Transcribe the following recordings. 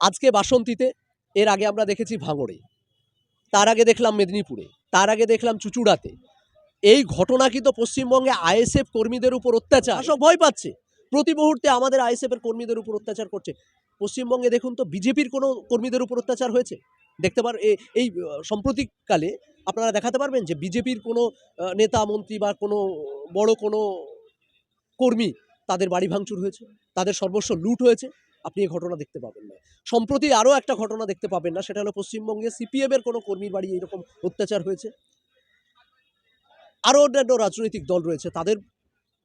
আজকে বাসন্তীতে এর আগে আমরা দেখেছি ভাঙড়ে তার আগে দেখলাম মেদিনীপুরে তার আগে দেখলাম চুচুড়াতে। এই ঘটনা কিন্তু পশ্চিমবঙ্গে আইএসএফ কর্মীদের উপর অত্যাচার? সব ভয় পাচ্ছে। প্রতি মুহূর্তে আমাদের আইএসএফ এর কর্মীদের উপর অত্যাচার করছে। পশ্চিমবঙ্গে দেখুন তো বিজেপির কোনো কর্মীদের উপর অত্যাচার হয়েছে? দেখতে পার এই সাম্প্রতিককালে আপনারা দেখাতে পারবেন যে বিজেপির কোনো নেতা মন্ত্রী বা কোনো বড় কোনো কর্মী তাদের বাড়ি ভাঙচুর হয়েছে তাদের সর্বস্ব লুট হয়েছে। আপনি এই ঘটনা দেখতে পাবেন না। সম্প্রতি আরও একটা ঘটনা দেখতে পাবেন না, সেটা হলো পশ্চিমবঙ্গে সিপিএমের কোনো কর্মীর বাড়ি এরকম অত্যাচার হয়েছে? আরও অন্যান্য রাজনৈতিক দল রয়েছে, তাদের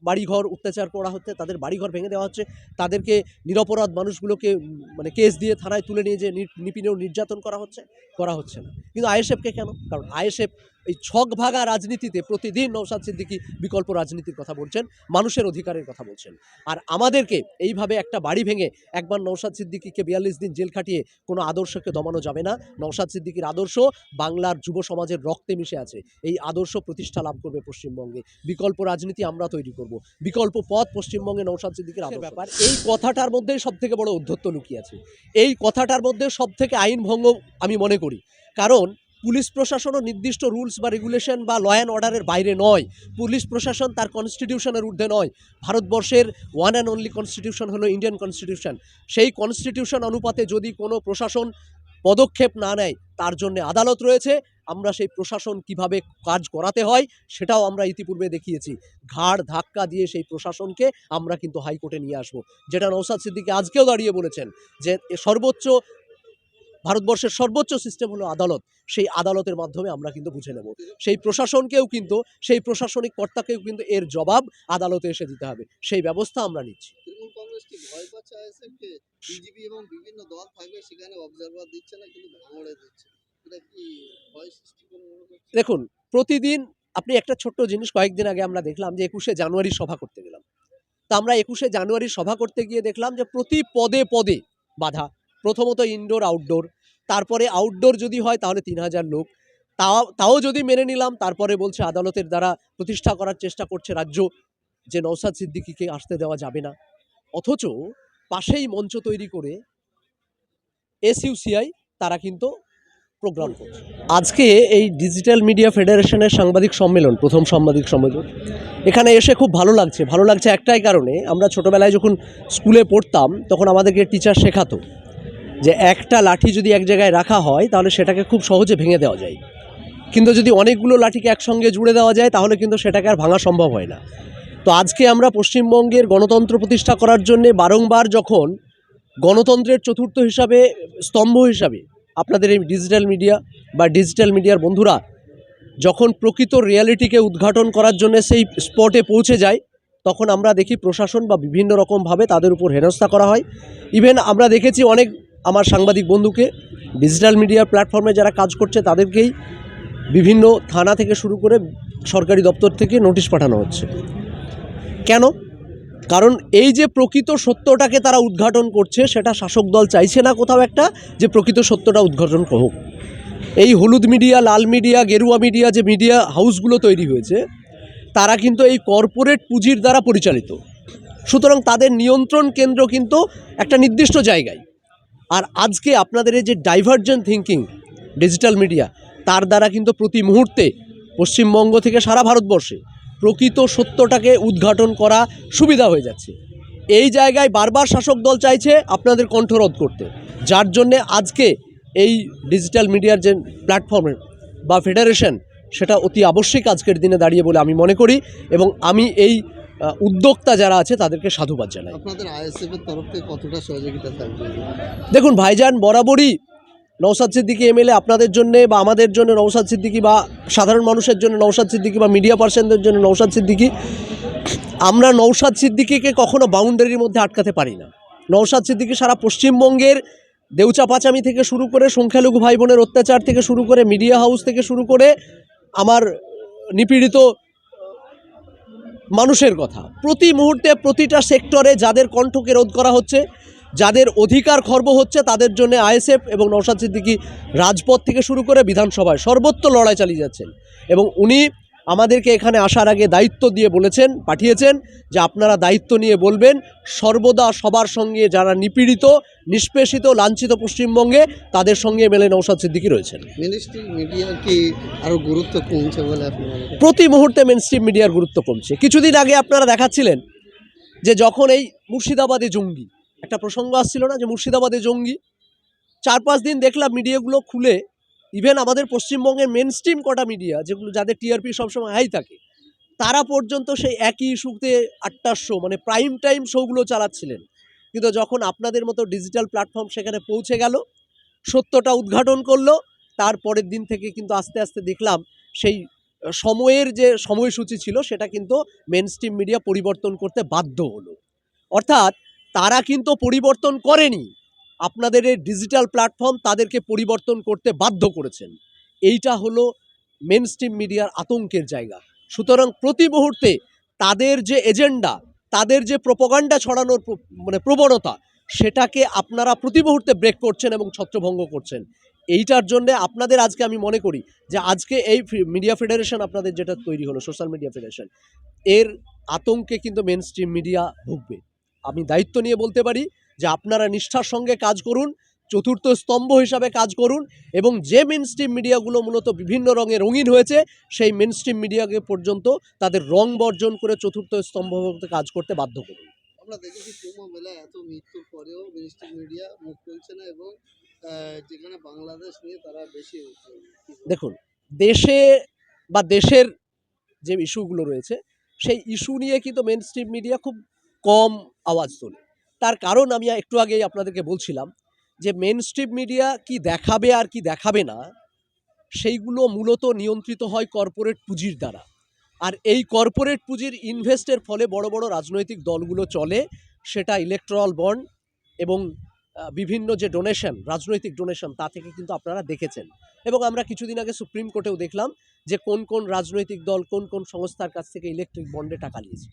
বাড়িঘর অত্যাচার করা হচ্ছে, তাদের বাড়িঘর ভেঙে দেওয়া হচ্ছে, তাদেরকে নিরপরাধ মানুষগুলোকে মানে কেস দিয়ে থানায় তুলে নিয়ে যে নি- নিপীড়ন নির্যাতন করা হচ্ছে করা হচ্ছে না। কিন্তু আইএসএফকে কেন? কারণ আইএসএফ এই ছক ভাগা রাজনীতিতে প্রতিদিন নৌসাদ সিদ্দিকী বিকল্প রাজনীতির কথা বলছেন মানুষের অধিকারের কথা বলছেন। আর আমাদেরকে এইভাবে একটা বাড়ি ভেঙে একবার নৌসাদ সিদ্দিকীকে বিয়াল্লিশ দিন জেল খাটিয়ে কোনো আদর্শকে দমানো যাবে না। নৌসাদ সিদ্দিকীর আদর্শ বাংলার যুব সমাজের রক্তে মিশে আছে। এই আদর্শ প্রতিষ্ঠা লাভ করবে পশ্চিমবঙ্গে। বিকল্প রাজনীতি আমরা তৈরি করব। বিকল্প পথ পশ্চিমবঙ্গে নৌসাদ সিদ্দিকীর আদর্শ। ব্যাপার। এই কথাটার মধ্যে সব থেকে বড় অধ্যত্ব লুকিয়ে আছে। এই কথাটার মধ্যে সব থেকে আইন ভঙ্গ আমি মনে করি। কারণ পুলিশ প্রশাসনও নির্দিষ্ট রুলস বা রেগুলেশন বা ল অ্যান্ড অর্ডারের বাইরে নয়। পুলিশ প্রশাসন তার কনস্টিটিউশনের ঊর্ধ্বে নয়। ভারতবর্ষের ওয়ান অ্যান্ড অনলি কনস্টিটিউশন হলো ইন্ডিয়ান কনস্টিটিউশন সেই কনস্টিটিউশন অনুপাতে যদি কোনো প্রশাসন পদক্ষেপ না নেয়, তার জন্য আদালত রয়েছে। আমরা সেই প্রশাসন কীভাবে কাজ করাতে হয়, সেটাও আমরা ইতিপূর্বে দেখিয়েছি। ঘাড় ধাক্কা দিয়ে সেই প্রশাসনকে আমরা কিন্তু হাইকোর্টে নিয়ে আসব। যেটা নৌসাদ সিদ্দিকি আজকেও দাঁড়িয়ে বলেছেন যে সর্বোচ্চ ভারতবর্ষের সর্বোচ্চ সিস্টেম হলো আদালত। সেই আদালতের মাধ্যমে আমরা কিন্তু বুঝে নেব। সেই প্রশাসনকেও কিন্তু সেই প্রশাসনিক কর্তাকেও কিন্তু এর জবাব আদালতে এসে দিতে হবে। সেই ব্যবস্থা আমরা নিচ্ছি। তৃণমূল কংগ্রেস কি ভয় পাচ্ছে আইএসএফকে? বিজেপি এবং বিভিন্ন দল থাকবে সেখানে অবজারভার দিচ্ছে না কিন্তু ভাঙড়ে দিচ্ছে। এটা কি ভয় সৃষ্টি করে দেখুন প্রতিদিন আপনি একটা ছোট্ট জিনিস কয়েকদিন আগে আমরা দেখলাম যে একুশে জানুয়ারি সভা করতে গেলাম। তা আমরা একুশে জানুয়ারি সভা করতে গিয়ে দেখলাম যে প্রতি পদে পদে বাধা প্রথমত ইনডোর আউটডোর তারপরে আউটডোর যদি হয়, তাহলে তিন হাজার লোক। তাও তাও যদি মেনে নিলাম, তারপরে বলছে আদালতের দ্বারা প্রতিষ্ঠা করার চেষ্টা করছে রাজ্য, যে নৌসাদ সিদ্দিকিকে আসতে দেওয়া যাবে না। অথচ পাশেই মঞ্চ তৈরি করে এসইউসিআই তারা কিন্তু প্রোগ্রাম করছে। আজকে এই ডিজিটাল মিডিয়া ফেডারেশনের সাংবাদিক সম্মেলন, প্রথম সাংবাদিক সম্মেলন, এখানে এসে খুব ভালো লাগছে। ভালো লাগছে একটাই কারণে, আমরা ছোটোবেলায় যখন স্কুলে পড়তাম, তখন আমাদেরকে টিচার শেখাতো। যে একটা লাঠি যদি এক জায়গায় রাখা হয়, তাহলে সেটাকে খুব সহজে ভেঙে দেওয়া যায়। কিন্তু যদি অনেকগুলো লাঠিকে একসঙ্গে জুড়ে দেওয়া যায়, তাহলে কিন্তু সেটাকে আর ভাঙা সম্ভব হয় না। তো আজকে আমরা পশ্চিমবঙ্গের গণতন্ত্র প্রতিষ্ঠা করার জন্যে বারংবার যখন গণতন্ত্রের চতুর্থ হিসাবে স্তম্ভ হিসাবে আপনাদের এই ডিজিটাল মিডিয়া বা ডিজিটাল মিডিয়ার বন্ধুরা যখন প্রকৃত রিয়ালিটিকে উদ্ঘাটন করার জন্য সেই স্পটে পৌঁছে যায়, তখন আমরা দেখি প্রশাসন বা বিভিন্ন রকমভাবে তাদের উপর হেনস্থা করা হয়। ইভেন আমরা দেখেছি অনেক আমার সাংবাদিক বন্ধুকে ডিজিটাল মিডিয়া প্ল্যাটফর্মে যারা কাজ করছে তাদেরকেই বিভিন্ন থানা থেকে শুরু করে সরকারি দপ্তর থেকে নোটিশ পাঠানো হচ্ছে। কেন? কারণ এই যে প্রকৃত সত্যটাকে তারা উদ্ঘাটন করছে, সেটা শাসক দল চাইছে না কোথাও একটা যে প্রকৃত সত্যটা উদ্ঘাটন হোক এই হলুদ মিডিয়া লাল মিডিয়া গেরুয়া মিডিয়া যে মিডিয়া হাউসগুলো তৈরি হয়েছে, তারা কিন্তু এই কর্পোরেট পুঁজির দ্বারা পরিচালিত। সুতরাং তাদের নিয়ন্ত্রণ কেন্দ্র কিন্তু একটা নির্দিষ্ট জায়গায়। আর আজকে আপনাদের এই যে ডাইভার্জেন্ট থিঙ্কিং ডিজিটাল মিডিয়া তার দ্বারা কিন্তু প্রতি মুহূর্তে পশ্চিমবঙ্গ থেকে সারা ভারতবর্ষে প্রকৃত সত্যটাকে উদ্ঘাটন করা সুবিধা হয়ে যাচ্ছে। এই জায়গায় বারবার শাসক দল চাইছে আপনাদের কণ্ঠরোধ করতে। যার জন্যে আজকে এই ডিজিটাল মিডিয়ার যে প্ল্যাটফর্ম বা ফেডারেশন সেটা অতি আবশ্যিক আজকের দিনে দাঁড়িয়ে বলে আমি মনে করি এবং আমি এই উদ্যোক্তা যারা আছে তাদেরকে সাধুবাদ জানাই। আপনাদের আইএসএফ তরফ থেকে কতটা সহযোগিতা থাকবে? দেখুন ভাইজান বরাবরই নৌসাদ সিদ্দিকি এমএলএ আপনাদের জন্য বা আমাদের জন্য নৌসাদ সিদ্দিকি বা সাধারণ মানুষের জন্য নৌসাদ সিদ্দিকি বা মিডিয়া পার্সনদের জন্য নৌসাদ সিদ্দিকি আমরা নৌসাদ সিদ্দিকিকে কখনো বাউন্ডারির মধ্যে আটকাতে পারি না। নৌসাদ সিদ্দিকি সারা পশ্চিমবঙ্গের দেউচা পাচামি থেকে শুরু করে সংখ্যালঘু ভাই বোনের অত্যাচার থেকে শুরু করে মিডিয়া হাউস থেকে শুরু করে আমার নিপীড়িত মানুষের কথা। প্রতি মুহূর্তে প্রতিটা সেক্টরে যাদের কণ্ঠকে রোধ করা হচ্ছে, যাদের অধিকার খর্ব হচ্ছে, তাদের জন্য আইএসএফ এবং নৌসাদ সিদ্দিকি রাজপথ থেকে শুরু করে বিধানসভায় সর্বত্র লড়াই চালিয়ে যাচ্ছেন। এবং উনি আমাদেরকে এখানে আসার আগে দায়িত্ব দিয়ে বলেছেন পাঠিয়েছেন যে আপনারা দায়িত্ব নিয়ে বলবেন। সর্বদা সবার সঙ্গে যারা নিপীড়িত নিষ্পেষিত লাঞ্ছিত পশ্চিমবঙ্গে তাদের সঙ্গে মেলে নৌসাদ সিদ্দিকি রয়েছেন। গুরুত্ব কমছে বলে প্রতি মুহূর্তে মেনস্ট্রিম মিডিয়ার গুরুত্ব কমছে। কিছুদিন আগে আপনারা দেখাচ্ছিলেন যে যখন এই মুর্শিদাবাদে জঙ্গি একটা প্রসঙ্গ আসছিল না যে মুর্শিদাবাদে জঙ্গি? চার পাঁচ দিন দেখলাম মিডিয়াগুলো খুলে ইভেন আমাদের পশ্চিমবঙ্গের মেনস্ট্রিম কটা মিডিয়া যেগুলো যাদের টিআরপি সবসময় হাই থাকে, তারা পর্যন্ত সেই একই ইস্যুতে আটটার শো মানে প্রাইম টাইম শোগুলো চালাচ্ছিলেন। কিন্তু যখন আপনাদের মতো ডিজিটাল প্ল্যাটফর্ম সেখানে পৌঁছে গেল, সত্যটা উদ্ঘাটন করল, তারপরের দিন থেকে কিন্তু আস্তে আস্তে দেখলাম সেই সময়ের যে সময়সূচি ছিল, সেটা কিন্তু মেন স্ট্রিম মিডিয়া পরিবর্তন করতে বাধ্য হলো। অর্থাৎ তারা কিন্তু পরিবর্তন করেনি। আপনাদের এই ডিজিটাল প্ল্যাটফর্ম তাদেরকে পরিবর্তন করতে বাধ্য করেছেন। এইটা হলো মেন মিডিয়ার আতঙ্কের জায়গা। সুতরাং প্রতি মুহূর্তে তাদের যে এজেন্ডা তাদের যে প্রপগান্ডা ছড়ানোর মানে প্রবণতা, সেটাকে আপনারা প্রতি মুহূর্তে ব্রেক করছেন এবং ছত্রভঙ্গ করছেন। এইটার জন্য আপনাদের আজকে আমি মনে করি যে আজকে এই মিডিয়া ফেডারেশন আপনাদের যেটা তৈরি হলো সোশ্যাল মিডিয়া ফেডারেশন এর আতঙ্কে কিন্তু মেন মিডিয়া ভুগবে। আমি দায়িত্ব নিয়ে বলতে পারি যে আপনারা নিষ্ঠার সঙ্গে কাজ করুন চতুর্থ স্তম্ভ হিসাবে কাজ করুন এবং যে মেন স্ট্রিম মিডিয়াগুলো মূলত বিভিন্ন রঙে রঙিন হয়েছে সেই মেন স্ট্রিম মিডিয়াকে পর্যন্ত তাদের রং বর্জন করে চতুর্থ স্তম্ভ কাজ করতে বাধ্য করুন। আমরা দেখেছি মেলায় এত মৃত্যুর পরেও মিডিয়া মুখ খুলছে না এবং যেখানে বাংলাদেশ নিয়ে তারা বেশি দেখুন দেশে বা দেশের যে ইস্যুগুলো রয়েছে সেই ইস্যু নিয়ে কিন্তু মেন স্ট্রিম মিডিয়া খুব কম আওয়াজ তোলে। তার কারণ আমি একটু আগেই আপনাদেরকে বলছিলাম যে মেন স্ট্রিম মিডিয়া কি দেখাবে আর কি দেখাবে না, সেইগুলো মূলত নিয়ন্ত্রিত হয় কর্পোরেট পুঁজির দ্বারা। আর এই কর্পোরেট পুঁজির ইনভেস্টের ফলে বড় বড় রাজনৈতিক দলগুলো চলে, সেটা ইলেকট্রাল বন্ড এবং বিভিন্ন যে ডোনেশন রাজনৈতিক ডোনেশন তা থেকে কিন্তু আপনারা দেখেছেন। এবং আমরা কিছুদিন আগে সুপ্রিম কোর্টেও দেখলাম যে কোন কোন রাজনৈতিক দল কোন কোন সংস্থার কাছ থেকে ইলেকট্রিক বন্ডে টাকা নিয়েছে।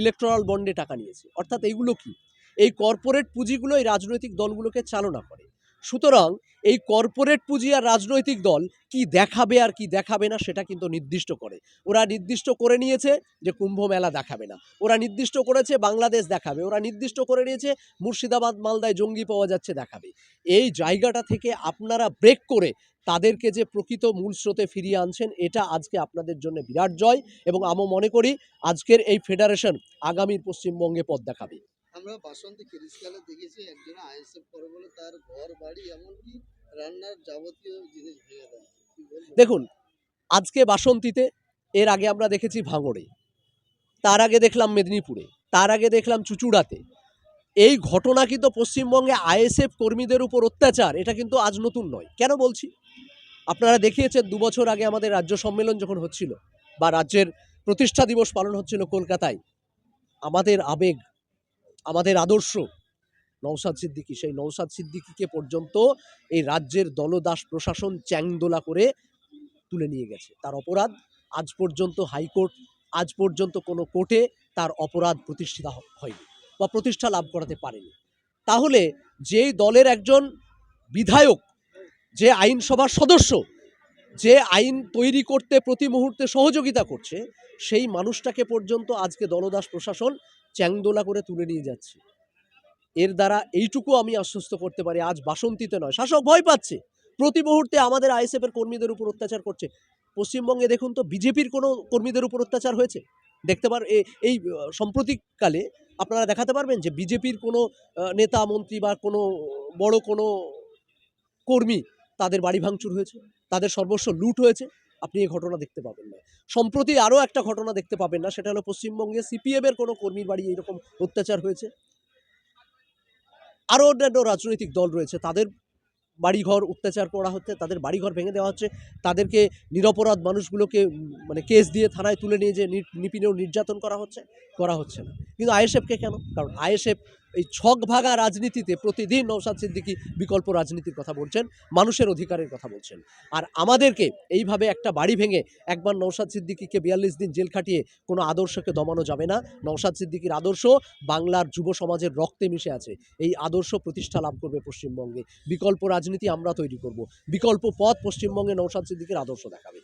ইলেকট্রাল বন্ডে টাকা নিয়েছে। অর্থাৎ এইগুলো কি? এই কর্পোরেট পুঁজিগুলো এই রাজনৈতিক দলগুলোকে চালনা করে। সুতরাং এই কর্পোরেট পুঁজি আর রাজনৈতিক দল কি দেখাবে আর কি দেখাবে না সেটা কিন্তু নির্দিষ্ট করে। ওরা নির্দিষ্ট করে নিয়েছে যে কুম্ভ মেলা দেখাবে না। ওরা নির্দিষ্ট করেছে বাংলাদেশ দেখাবে। ওরা নির্দিষ্ট করে নিয়েছে মুর্শিদাবাদ, মালদায় জঙ্গি পাওয়া যাচ্ছে দেখাবে। এই জায়গাটা থেকে আপনারা ব্রেক করে তাদেরকে যে প্রকৃত মূল স্রোতে ফিরিয়ে আনছেন, এটা আজকে আপনাদের জন্য বিরাট জয়। এবং আমি মনে করি আজকের এই ফেডারেশন আগামীর পশ্চিমবঙ্গে পথ দেখাবে। আমরা বাসন্তী খিরিসকালে দেখেছি একজন আইএসএফ করে বলে তার ঘর, বাড়ি এমনকি রান্নার যাবতীয় জিনিস ভেঙে দেয়। দেখুন, আজকে বাসন্তীতে, এর আগে আমরা দেখেছি ভাঙড়ে, তার আগে দেখলাম মেদিনীপুরে, তার আগে দেখলাম চুচুড়াতে। এই ঘটনা কিন্তু পশ্চিমবঙ্গে আইএসএফ কর্মীদের উপর অত্যাচার, এটা কিন্তু আজ নতুন নয়। কেন বলছি? আপনারা দেখিয়েছেন দু বছর আগে আমাদের রাজ্য সম্মেলন যখন হচ্ছিল, বা রাজ্যের প্রতিষ্ঠা দিবস পালন হচ্ছিল কলকাতায়, আমাদের আবেগ আমাদের আদর্শ। নৌসাদ সিদ্দিকি, সেই নৌসাদ সিদ্দিকিকে পর্যন্ত এই রাজ্যের দলদাস প্রশাসন চ্যাংদোলা করে তুলে নিয়ে গেছে। তার অপরাধ আজ পর্যন্ত হাইকোর্ট, আজ পর্যন্ত কোনো কোর্টে তার অপরাধ প্রতিষ্ঠিত হয়নি বা প্রতিষ্ঠা লাভ করাতে পারেনি। তাহলে যেই দলের একজন বিধায়ক, যে আইনসভার সদস্য যে আইন তৈরি করতে প্রতি মুহূর্তে সহযোগিতা করছে, সেই মানুষটাকে পর্যন্ত আজকে দলদাস প্রশাসন চ্যাংদোলা করে তুলে নিয়ে যাচ্ছে। এর দ্বারা এইটুকু আমি আশ্বস্ত করতে পারি, আজ বাসন্তীতে নয়। শাসক ভয় পাচ্ছে। প্রতি মুহূর্তে আমাদের আইএসএফ এর কর্মীদের উপর অত্যাচার করছে। পশ্চিমবঙ্গে দেখুন তো, বিজেপির কোনো কর্মীদের উপর অত্যাচার হয়েছে? দেখতে পার এই সাম্প্রতিককালে আপনারা দেখাতে পারবেন যে বিজেপির কোনো নেতা, মন্ত্রী বা কোনো বড় কোনো কর্মী তাদের বাড়ি ভাঙচুর হয়েছে, তাদের সর্বস্ব লুট হয়েছে, আপনি এই ঘটনা দেখতে পাবেন না। সম্প্রতি আরও একটা ঘটনা দেখতে পাবেন না, সেটা হলো পশ্চিমবঙ্গে সিপিএম এর কোনো কর্মীর বাড়ি এরকম অত্যাচার হয়েছে। আরও অন্যান্য রাজনৈতিক দল রয়েছে, তাদের বাড়িঘর অত্যাচার করা হচ্ছে, তাদের বাড়িঘর ভেঙে দেওয়া হচ্ছে, তাদেরকে নিরপরাধ মানুষগুলোকে মানে কেস দিয়ে থানায় তুলে নিয়ে যে নি- নিপীড়ন নির্যাতন করা হচ্ছে করা হচ্ছে না। কিন্তু আইএসএফকে কেন? কারণ আইএসএফ এই ছক ভাগা রাজনীতিতে প্রতিদিন নৌসাদ সিদ্দিকি বিকল্প রাজনীতির কথা বলছেন, মানুষের অধিকারের কথা বলছেন। আর আমাদেরকে এইভাবে একটা বাড়ি ভেঙে একবার নৌসাদ সিদ্দিকিকে বিয়াল্লিশ দিন জেল খাটিয়ে কোনো আদর্শকে দমানো যাবে না। নৌসাদ সিদ্দিকির আদর্শ বাংলার যুব সমাজের রক্তে মিশে আছে। এই আদর্শ প্রতিষ্ঠা লাভ করবে পশ্চিমবঙ্গে। বিকল্প রাজনীতি আমরা তৈরি করব। বিকল্প পথ পশ্চিমবঙ্গে নৌসাদ সিদ্দিকির আদর্শ দেখাবে।